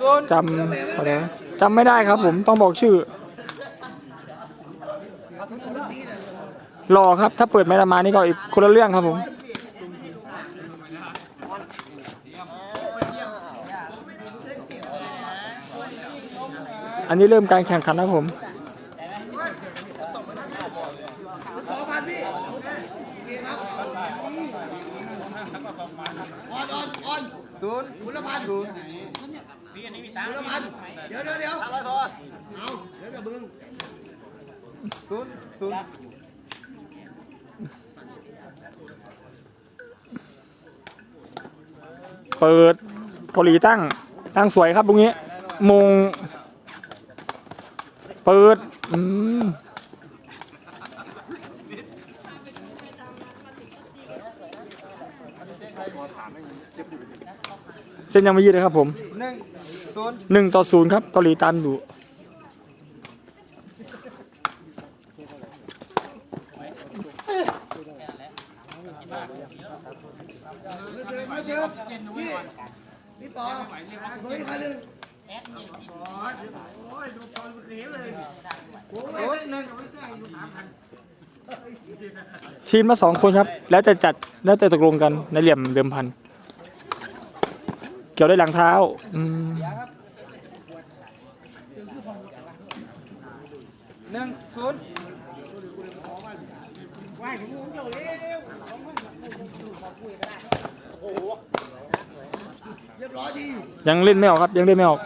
ศูนย์จำอะไรนะจำไม่ได้ครับผมต้องบอกชื่อรอครับ ถ้าเปิดไม่ละมานี่ก็อีกคนละเรื่องครับผมอันนี้เริ่มการแข่งขันแล้วผมศูนย์คุณละพันศูนย์พี่อันนี้มี ตังค์ละพันเดี๋ยวเดี๋ยวเดี๋ยวเอาเดี๋ยวเดี๋ยวมึงศูนย์ศูนย์เปิดเกาหลีตั้ง ตั้งสวยครับตรงนี้ มง เปิด อืมเส้นยังไม่ยืดเลยครับผมหนึ่ง ศูนย์หนึ่งต่อศูนย์ครับเกาหลีตามอยู่พี่ปอตัวอีกพันหนึ่งศูนย์หนึ่งทีมละสองคนครับ แล้วจะจัดแล้วจะตกลงกันในเหลี่ยมเดิมพัน เกี่ยวด้วยหลังเท้า อืมหนึ่งศูนย์ยังเล่นไม่ออกครับ ยังเล่นไม่ออก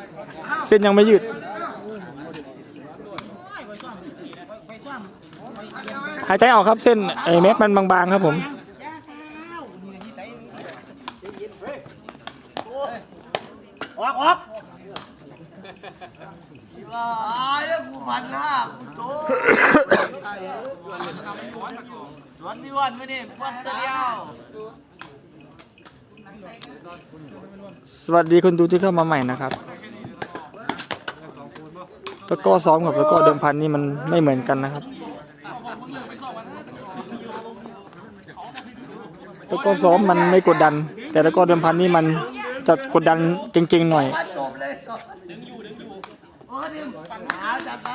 เส้นยังไม่ยืด หายใจออกครับเส้นไอ้แม็กมันบางๆครับผม ออกออก ตายแล้วกูพันห้ากูโจ้สวนพี่วันไม่ได้วันเดียว สวัสดีคนดูที่เข้ามาใหม่นะครับตะกร้อซ้อมกับตะกร้อเดิมพันนี่มันไม่เหมือนกันนะครับตะกร้อซ้อมมันไม่กดดัน แต่ตะกร้อเดิมพันนี่มันจะกดดันจริงๆหน่อย เออดึงหาจัดไป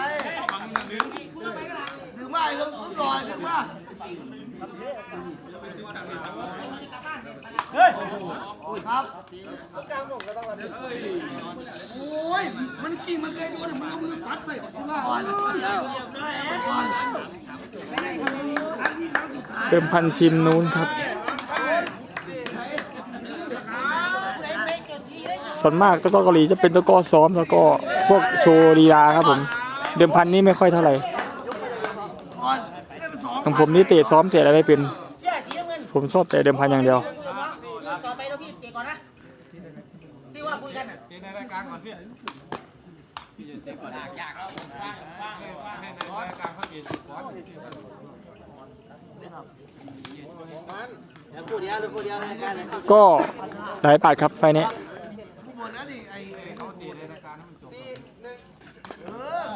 ดึงดึงมาลงทุนหน่อยดึงมาเฮ้ยครับกลางผมก็ต้องแบบโอ้ยมันกิ่งมันเคยโดนมือมือปัดใส่กับคุณล่าก่อนก่อนเดิมพันทีมนู้นครับส่วนมากตะก้อเกาหลีจะเป็นตะก้อซ้อมแล้วก็ พวกโชว์ลีลาครับผม เดิมพันนี่ไม่ค่อยเท่าไหร่ของผมนี่เตะซ้อมเตะอะไรไม่เป็น ผมชอบเตะเดิมพันอย่างเดียวต่อไปเราพี่เตะก่อนนะที่ว่าคุยกันอะก็หลายบาทครับไฟนี้ กูหมดแล้วนี่ไอ้เขาตีในรายการสี่หนึ่งเออ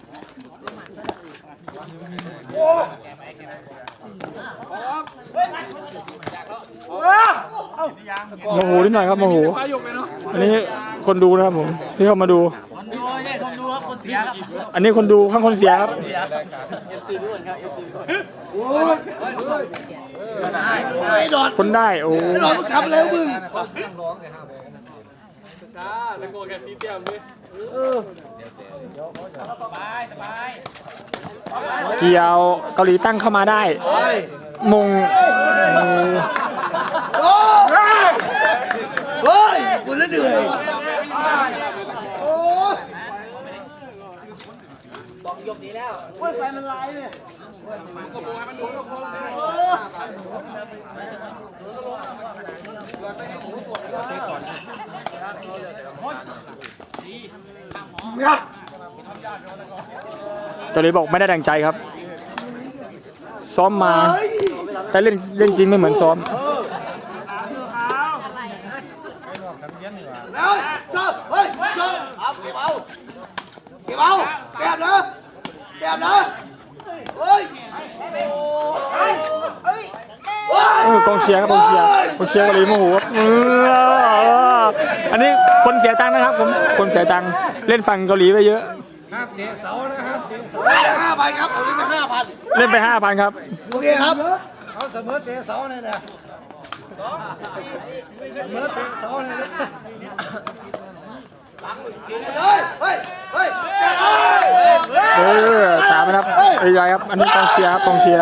โมโหนิดหน่อยครับโมโห อันนี้คนดูนะครับผมที่เข้ามาดู คนดูไม่ใช่คนดูครับคนเสียครับอันนี้คนดูข้างคนเสียครับ เอฟซีด้วยครับเอฟซีด้วยไอ้ดอนคนได้โอ้ไอ้ดอนมึงขับแล้วมึงเกี่ยวเกาหลีตั้งเข้ามาได้ มงโอ้เฮ้ยกูแล้วเหนื่อยโอ้ยบอกยกนี้แล้วไเกาห ลีบอกไม่ได้ดังใจครับ ซ้อมมา แต่เล่นเล่นจริงไม่เหมือนซ้อมแล้วเจ้าเฮ้ยเจ้าเอาเก็บเอาเก็บเอาแก็บนะแก็บนะเฮ้ยโอ้ยเฮ้ยเออกองเชียร์ครับกองเชียร์กองเชียร์เกาหลีโมโหครับเอออันนี้คนเสียตังค์นะครับผมคนเสียตังค์เล่นฝั่งเกาหลีไปเยอะห้าพันครับผมเล่นไปห้าพันเล่นไปห้าพันครับ โอเคครับเขาเสมอเตะเสาเนี่ยนะเสมอเตะเสาเนี่ยนะเฮ้ยเฮ้ยเฮ้ยแก็บเลยเออตามนะครับเอ้ยครับ อันนี้กองเชียร์ครับกองเชียร์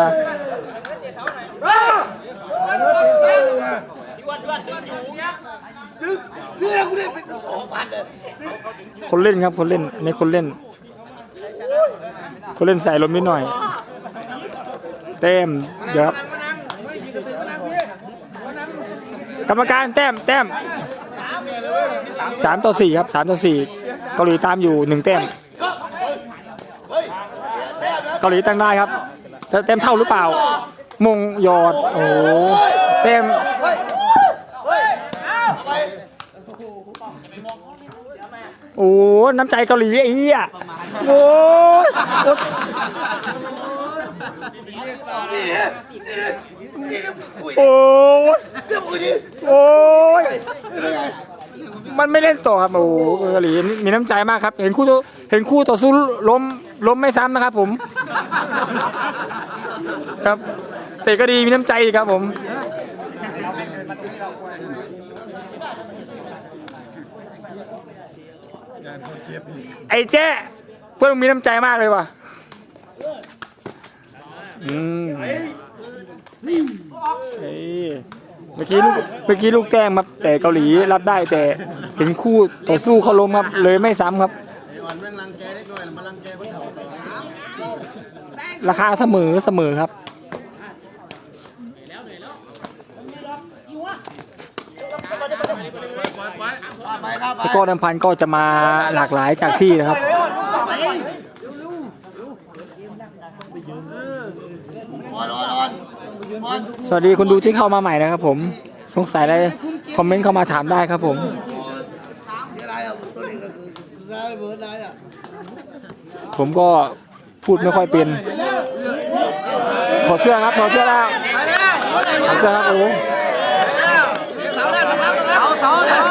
นึก นึกแล้วกูเล่นไปสองพันเลยคนเล่นครับคนเล่นอันคนเล่น คนเล่นใส่ลมนิดหน่อย เต็มเดี๋ยวครับกรรมการแต้มแต้มสามต่อสี่ครับสามต่อสี่เกาหลีตามอยู่หนึ่งแต้มเต้มเกาหลีตั้งได้ครับจะเต็มเท่าหรือเปล่า มงหยอด โอ้เต็ม เฮ้ยเฮ้ยไป โอ้น้ำใจเกาหลีไอ้เหี้ยโอ้ยโอ้ยนี่นี่นี่คุยโอ้ยเรื่องคุยดิโอ้ยมันไม่เล่นต่อครับโอ้โหเกาหลีมีน้ำใจมากครับ เห็นคู่ต่อเห็นคู่ต่อสู้ล้มล้มไม่ซ้ำนะครับผม ครับแต่ก็ดีมีน้ำใจดีครับผม ไอ้เจ๊เพื่อนมึงมีน้ำใจมากเลยว่ะอืมเฮ้ยเมื่อกี้ลูกเมื่อกี้ลูกแต้มครับแต่เกาหลีรับได้แต่เห็นคู่ต่อสู้เขาล้มครับเลยไม่ซ้ำครับราคาเสมอเสมอครับ ไปครับ ตะกร้อน้ำพันก็จะมาหลากหลายจากที่นะครับบอลบอลบอลบอลสวัสดีคนดูที่เข้ามาใหม่นะครับผมสงสัยอะไรคอมเมนต์เข้ามาถามได้ครับผมเสียดายอะตัวนี้ก็คือเสียดายเบิร์ดได้อะผมก็พูดไม่ค่อยเป็นถอดเสื้อครับถอดเสื้อแล้วถอดเสื้อครับโอ้โห เสาเสาเสา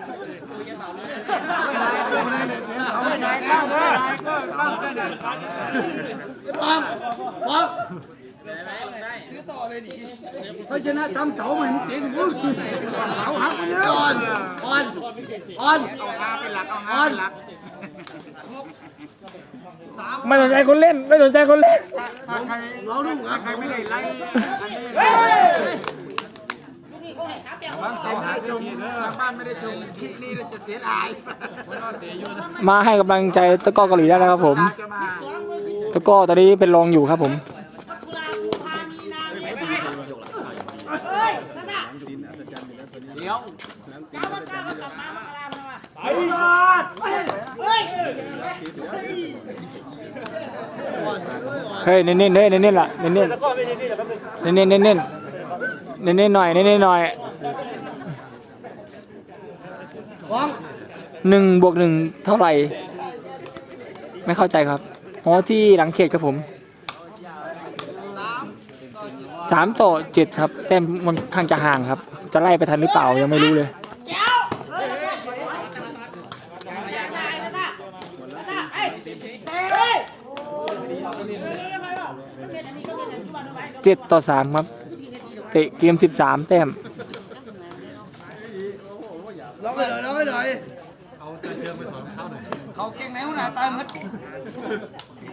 งทีเขาชนะทำเสาเหมือนเตะหนูเสาหักไปแล้วบอลบอลบอลไม่สนใจคนเล่น ไม่สนใจคนเล่นน้องลูกอะใครไม่ได้ไล่ เสาหักชมทางบ้านไม่ได้ชมคลิปนี้จะเสียดายมาให้กำลังใจตะกร้อเกาหลีได้แล้วครับผมตะกร้อตอนนี้เป็นรองอยู่ครับผมเฮ้ยเน้นๆเฮ้ยเน้นๆล่ะเน้นๆเน้นๆเน้นๆเน้นๆ เน้นๆหน่อยเน้นๆหน่อยหนึ่งบวกหนึ่งเท่าไหร่ ไม่เข้าใจครับอ๋อที่หลังเขตครับผมสามต่อเจ็ดครับ แต้มมันข้างจะห่างครับ จะไล่ไปทันหรือเปล่ายังไม่รู้เลยเจ็ดต่อสามครับ เตะเกมสิบสามแต้ม ร้องให้หน่อยร้องให้หน่อยเขาเก่งไหนหัวหน้าตายหมด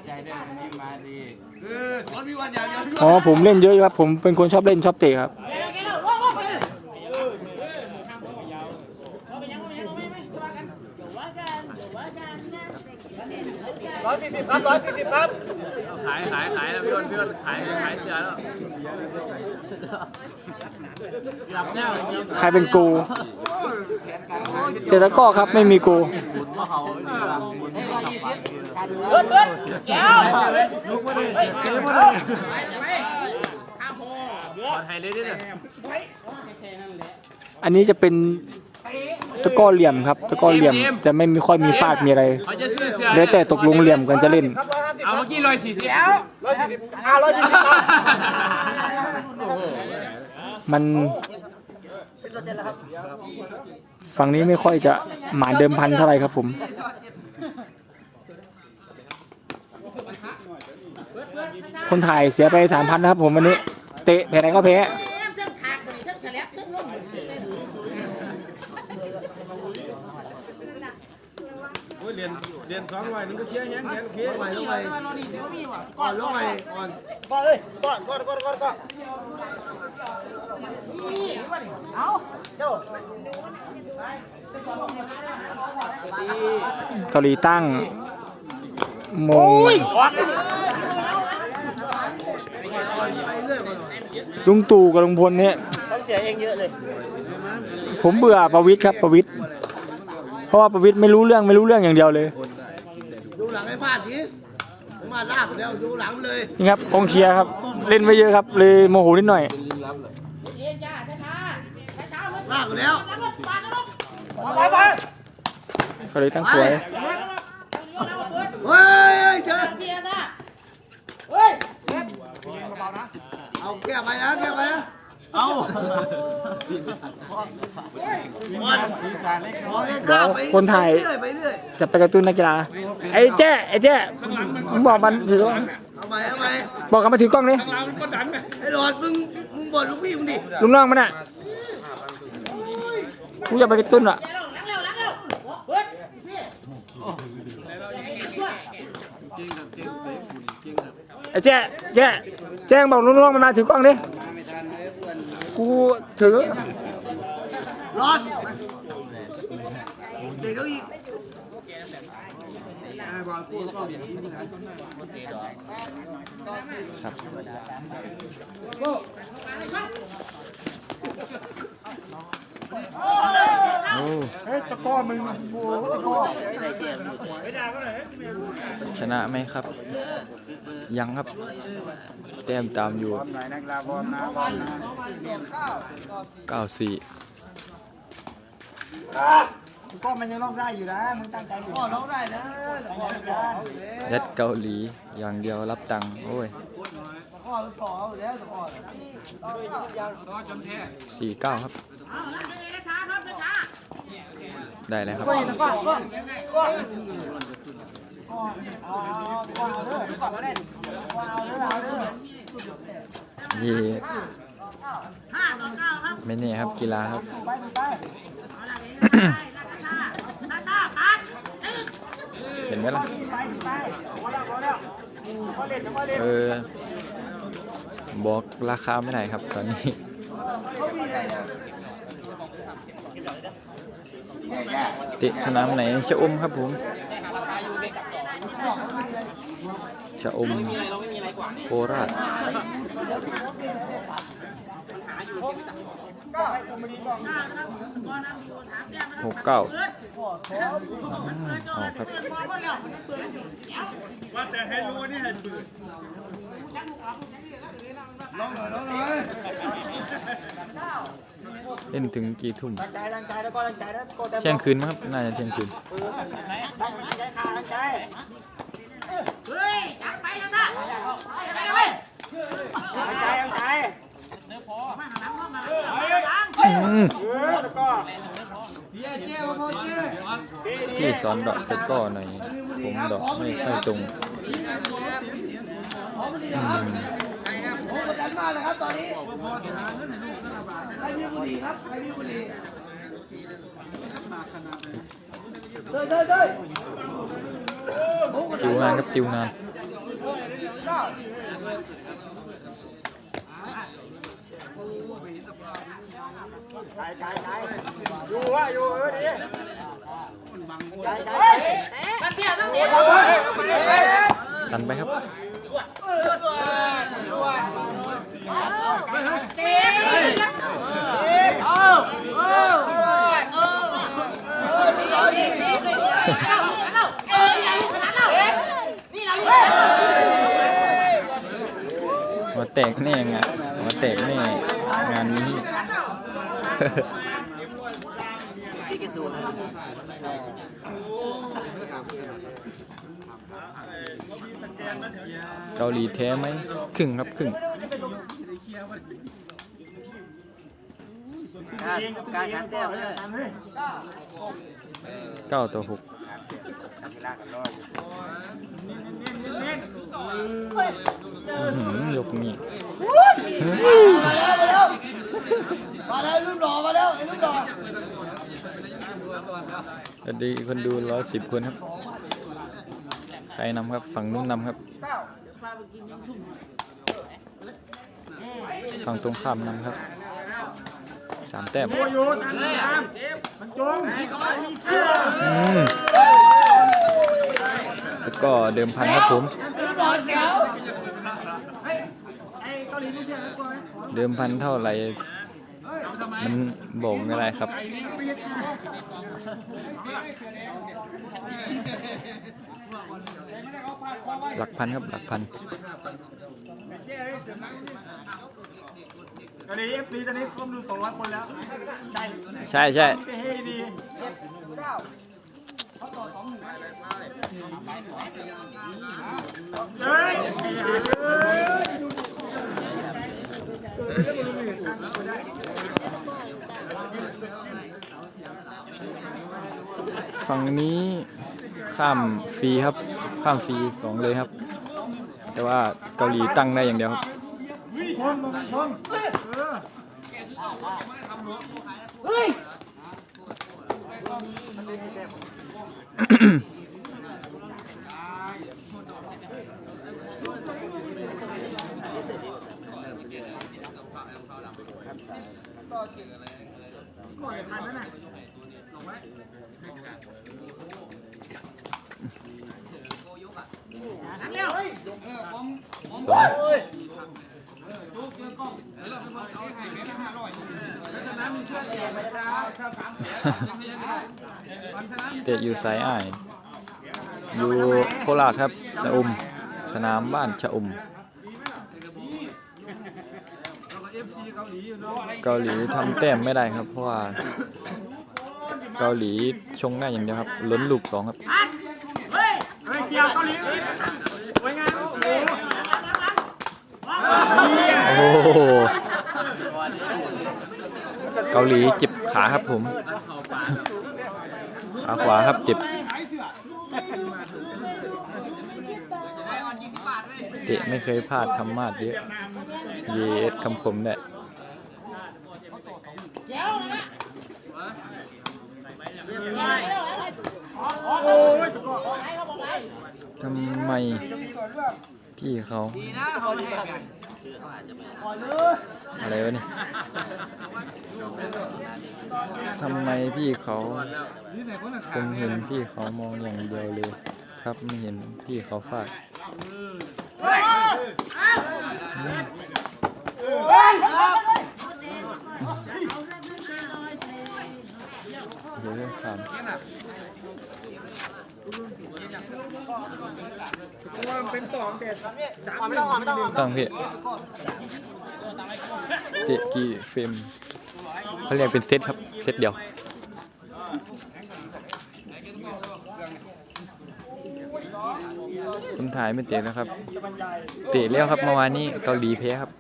ใจด้วยวันนี้มาดีเออสอนวิวันอย่างเดียวอ๋อผมเล่นเยอะอยู่ครับ ผมเป็นคนชอบเล่นชอบเตะครับเกล้าเกล้าว้าวว้าวไปเลยร้อยสี่สิบครับร้อยสี่สิบครับ ขายขายขายแล้วพี่อ้นพี่อ้นขายขายเสือแล้วหลับแล้วใครเป็นกูแต่ตะกร้อครับไม่มีกูหมุนว่าเขาดีกว่าหมุนว่าเขาไปเบิร์ดเบิร์ดแก้วลุกมาดิเกมมาดิขอไทยเลยดิเนี่ยอันนี้จะเป็น ตะก้อเหลี่ยมครับตะก้อเหลี่ยมจะไม่มีค่อยมีฟาดมีอะไรเขาจะซื้อเสือแล้วแต่ตกลงเหลี่ยมกันจะเล่น เอาเมื่อกี้ร้อยสี่สิบร้อยสี่สิบอ่าร้อยสี่สิบมันฝั่งนี้ไม่ค่อยจะหมาเดิมพันเท่าไหร่ครับผมคนถ่ายเสียไปสามพันนะครับผมวันนี้ เตะแพ้ไหนก็แพ้ เจ้าทางคนนี้เจ้าเสล็บเจ้าลุ่ม โอ้ย เรียนเรียนสองร้อยนึงก็เสียแยังแยังเพี้ยลงไปลงไปนอนนี่เสียวมีว่ะก่อนลงไปก่อนก่อนเลยก่อนก่อนก่อนก่อนก่อนนี่มาดิเอาเจ้าเกาหลีตั้งโมงลุงตู่กับลุงพลเนี่ยต้องเสียเองเยอะเลยผมเบื่อประวิตยครับประวิตย เพราะว่าประวิตยไม่รู้เรื่องไม่รู้เรื่องอย่างเดียวเลยดูหลังให้พลาดทีผมมาลากแล้วดูหลังเลยนี่ครับกองเชียร์ครับ เล่นไปเยอะครับ เลยโมโหนิดหน่อยเย็นจ้าช้าช้าช้าๆมันลากแล้วแล้วก็ปาดแล้วไปไปเกาหลีตั้งสวยเฮ้ยเชิญเพียร์นะเฮ้ยเอาแก้ไปนะแก้ไปนะ เอาบอลสีสันเล็กน้อยข้ามไปคนถ่ายเรื่อยไปเรื่อยจะไปกระตุ้นนักกีฬาไอ้แจ้ไอ้แจ้มึงบอกมันถือกล้องเอาไปเอาไปบอกกันมาถือกล้องนี่ไอ้หลอดมึงมึงบ่นลูกพี่มึงดิลุงน้องมันอะกูอยากไปกระตุ้นอะล้างเร็วล้างเร็วเฮ้ยพี่ไอ้แจ้แจ้แจ้งบอกลุงน้องมันมาถือกล้องดิ กูถือหลอดเด็กเขาอีก ชนะไหมครับ ยังครับ แต้มตามอยู่เก้าสี่ก็มันยังร้องได้อยู่นะมึงตั้งใจอยู่พ่อร้องได้นะแต่พ่อไม่บอกเอาอยู่แล้วยัดเกาหลีอย่างเดียวรับตังค์โอ้ย พ่อไม่อเอาแล้วแต่พ่อสี่เก้าครับเอาล้างเร็วช้าครับช้าได้แล้วครับก่อนก่อนก่อนยี่ห้าต่อเก้าครับไม่แน่ครับกีฬาครับเอาละเร็วช้าช้าช้าปัดเห็นไหมล่ะเออ บอกราคาไม่ได้ครับตอนนี้เตะสนามไหนชะอมครับผมชะอมโคราช หกเก้าออกครับร้องหน่อยร้องหน่อยเล่นถึงกี่ทุ่มใจตั้งใจแล้วก็ตั้งใจแล้วก็แต่เที่ยงคืนมั้งครับ น่าจะเที่ยงคืนตั้งใจขาตั้งใจเฮ้ยจับไปแล้วซ่าไปเลยเว้ยตั้งใจตั้งใจมาหาหลังมาหลังมาห ที่สอนดอกตะก้อหน่อยผมดอกไม่ค่อยตรงอืมผมกดดันมากเลยครับตอนนี้ใครมีบุหรี่ครับใครมีบุหรี่ติวงานครับติวงาน อยู่ว่าอยู่เออดีกันเพี้ยตั้งเตะดันไปครับเตะเออเออเออนี่นี่นี่นี่เออขนาดเรานี่เราหัวแตกแน่งะหัวแตกแน่งานนี้ เกาหลีแท้ไหมครึ่งครับครึ่งการการแต้มเลยเก้าต่อหกอื้อหือยกนี้ มาแล้วมาแล้มาแล้วรูปหล่อมาแล้วไอ้รูปหล่อสวัสดีคนดูร้อยสิบคนครับ ใครนำครับ ฝั่งนู้นนำครับ ฝั่งตรงข้ามนำครับ สามแต้มอยู่ตามตามมันจงอืมแล้วก็เดิมพันครับผม เดิมพันเท่าไหร่ มันบกไม่ได้ครับ หลักพันครับหลักพันตอนนี้เอฟซีตอนนี้คอมดูสองร้อยคนแล้ว ใช่ใช่ใช่เฮ้ดีเฮ้ยไอ้ห่าเอ้ย ฝั่งนี้ข้ามฟรีครับ ข้ามฟรีสองเลยครับ แต่ว่าเกาหลีตั้งได้อย่างเดียวครับคนมึงคนเออเร็ว เตะอยู่สายอ้ายอยู่โคราชครับชะอมสนามบ้านชะอมเกาหลีทำแต้มไม่ได้ครับ เพราะว่า เกาหลีชงได้อย่างเดียวครับ ล้นลูกสองครับเฮ้ยเกาหลีสวยงาม โอ้โหเกาหลีเจ็บขาครับผม ขาขวาครับเจ็บเตะไม่เคยพลาดทำมาดเยอะ เยสคำคมเนี่ยทำไมพี่เขา อะไรวะเนี่ยทำไมพี่เขาผมเห็นพี่เขามองอย่างเดียวเลย ครับไม่เห็นพี่เขาฟาดเดี๋ยวเรื่องขาม เป็นต่อมเด็ดไม่ต้องไม่ต้องต้องพี่เตะกี่เฟรมเขาเรียกเป็นเซตครับ เซตเดียวผมถ่ายไม่เตะแล้วครับ เตะแล้วครับเมื่อวานนี้เกาหลีแพ้ครับ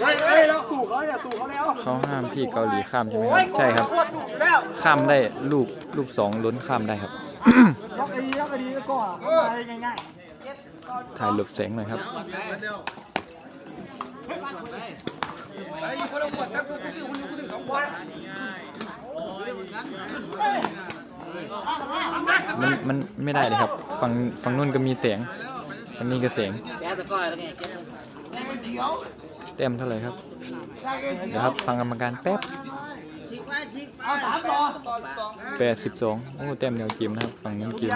เฮ้ยเฮ้ยเราสู่เขาอย่าสู่เขาแล้วเขาห้ามพี่เกาหลีข้ามใช่ไหมครับใช่ครับ ข้ามได้ลูกลูกสองล้นข้ามได้ครับล็อกไอ้ดีล็อกไอ้ดีแล้วก็ไปง่ายถ่ายหลบแสงหน่อยครับไอ้คนละขวดนะกูกูซื้อคนนึงกูซื้อสองขวดมันมันไม่ได้เลยครับ ฝั่งฝั่งนู้นก็มีแสงฝั่งนี้ก็แสงแกตะก้อยแล้วไง แต้มเท่าไหร่ครับ เดี๋ยวครับฟังกรรมการแป๊บแปดสิบสองโอ้แต้มเดียวเกมนะครับฝั่งนู้นเกม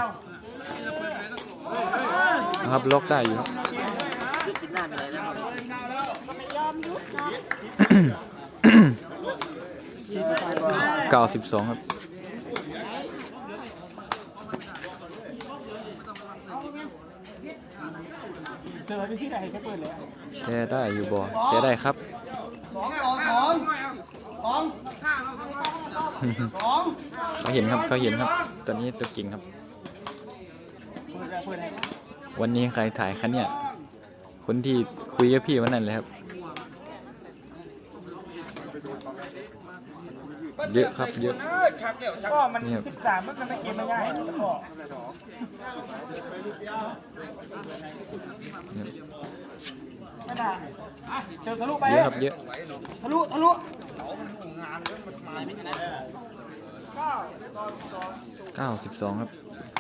นะครับล็อกได้อยู่ครับเก้าสิบสองครับ เสือที่ที่ไหนแค่เปิดเลยแชร์ได้อยู่บ่แชร์ได้ครับสองต่อสองสองสองเขาเห็นครับเขาเห็นครับ ตอนนี้ตัวจริงครับ วันนี้ใครถ่ายคะเนี่ย คนที่คุยกับพี่วันนั้นเลยครับ เยอะครับเยอะก็มันเนี่ยสิบสามมันไม่เกมไม่ง่ายแล้วก็ ไม่ได้เจอทะลุไปเยอะครับเยอะทะลุทะลุเก้าสิบสองครับ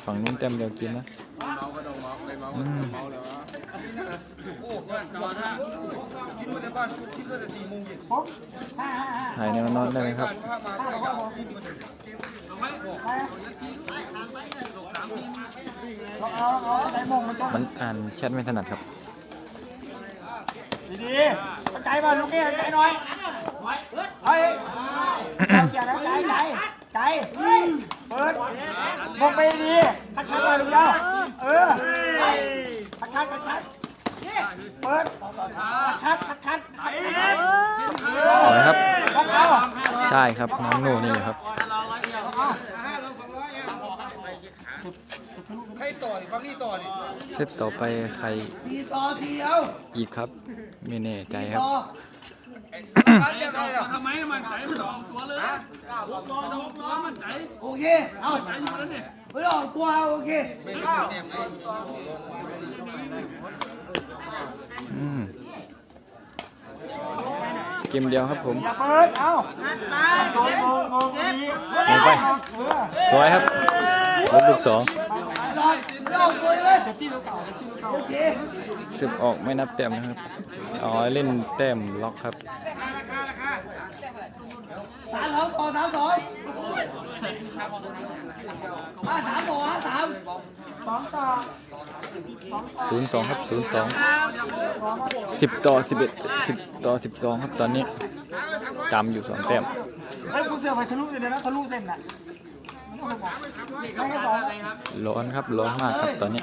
ฝั่งนู้นเต็มเดียวกินนะอืมถ่ายแนวนอนได้ไหมครับเอาเอาไหนมงมันต้องมันอ่านแชทไม่ถนัดครับ ดีๆใจมาลูกนี่ใจหน่อยเฮ้ยเกี่ยวแล้วใจใจ ใจเปิดมงไปดีทักทักมาลูกเดียวเออทักทักทักทักเปิดทักทักทักทักสวยครับ ใช่ครับน้องโน่นี่เลยครับใครต่อนี่ฟังนี่ต่อนี่เซตต่อไปใครสี่ต่อสี่เอาอีกครับไม่แน่ใจครับ ต่อการเรียกอทำไมมันใจมันออกตัวเลยตัวมันใจโอเค เอาใจอยู่แล้วเนี่ยไม่ต้องอกตัวเอาโอเคอืมเกมเดียวครับผมอย่าเปิด เอาโดนมงมงดีลงไป สวยครับลบลูกสอง โอเคสิบออกไม่นับแต้มนะครับ อ๋อเล่นแต้มล็อกครับสามสองต่อสามสองอะสามต่อสามสองต่อศูนย์สองครับศูนย์สองสิบต่อสิบเอ็ดสิบต่อสิบสองครับตอนนี้ตามอยู่สองแต้มเฮ้ยกูเสือไปทะลุเลยนะทะลุเส้นน่ะ ร้อนครับร้อนมากครับตอนนี้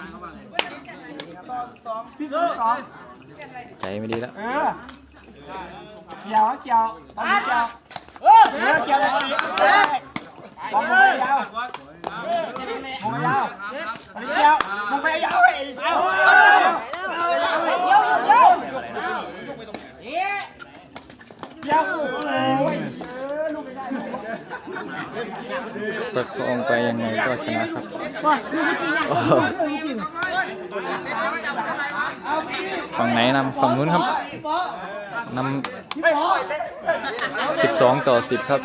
ใจไม่ดีแล้วเกี่ยวเกี่ยวตอนนี้เกี่ยวเออเกี่ยวเลยบอลไปยาวบอลไปยาวบอนนี้เกี่ยวมองไปยาวไอ้เกี่ยวเกี่ยวโอ้ยเออลูกไม่ได้ ประคองไปยังไง ก็ชนะครับโอ้โหเอาพี่ฝั่งไหนนำฝั่งนู้นครับพี่ป๊อนำพี่ป๊อสิบสองต่อสิบครับ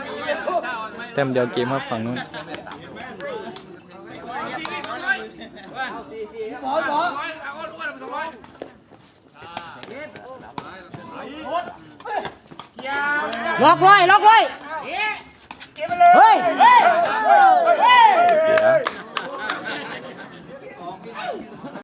แต้มเดียวเกมครับฝั่งนู้นพี่ป๊อนป๊อนล็อกเลยล็อกเลยเฮ้ยเสีย